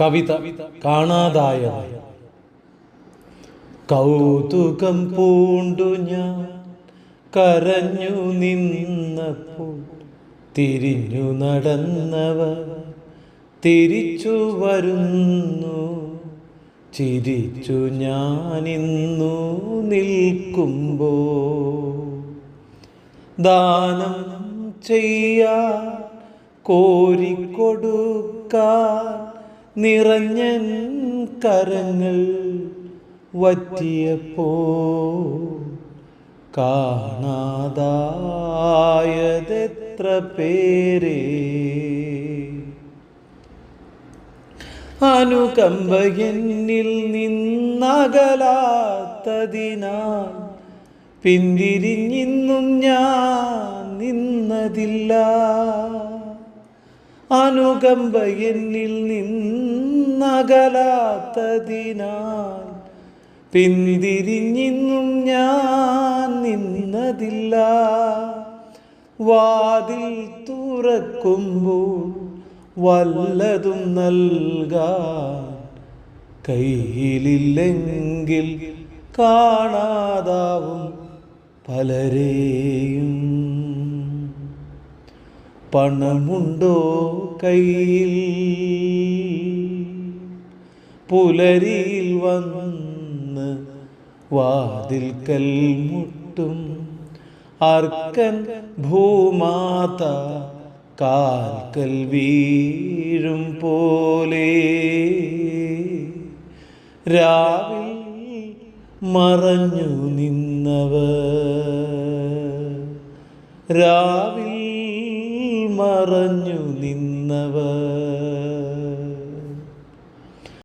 കവിത കാണാതായ കൗതുകം പൂണ്ടു ഞാൻ കരഞ്ഞു നിന്നപ്പോൾ തിരിഞ്ഞു നടന്നവ തിരിച്ചു വരുന്നു. ചിരിച്ചു ഞാനിന്നു നിൽക്കുമ്പോ ദാനം ചെയ്യാ കോരിക്കൊടുക്കാൻ നിറഞ്ഞൻ കരങ്ങൾ വറ്റിയപ്പോ കാണാതായതെത്ര പേരേ? അനുകമ്പ എന്നിൽ നിന്നകലാത്തതിനാൽ പിന്തിരിഞ്ഞിന്നും ഞാൻ നിന്നതില്ല. അനുകമ്പ എന്നിൽ നിന്നകലാത്തതിനാൽ പിന്തിരിഞ്ഞിന്നും ഞാൻ നിന്നതില്ല. വാതിൽ തുറക്കുമ്പോൾ വല്ലതും നൽകാൻ കയ്യിലില്ലെങ്കിൽ കാണാതാവും പലരെയും. പണമുണ്ടോ കയ്യിൽ? പുലരിയിൽ വന്ന് വാതിൽക്കൽ മുട്ടും. അർക്കൻ ഭൂമാത കാൽക്കൽ വീഴും പോലെ. രാവിൽ മറഞ്ഞു നിന്നവ രാവിൽ മറഞ്ഞു നിന്നവർ.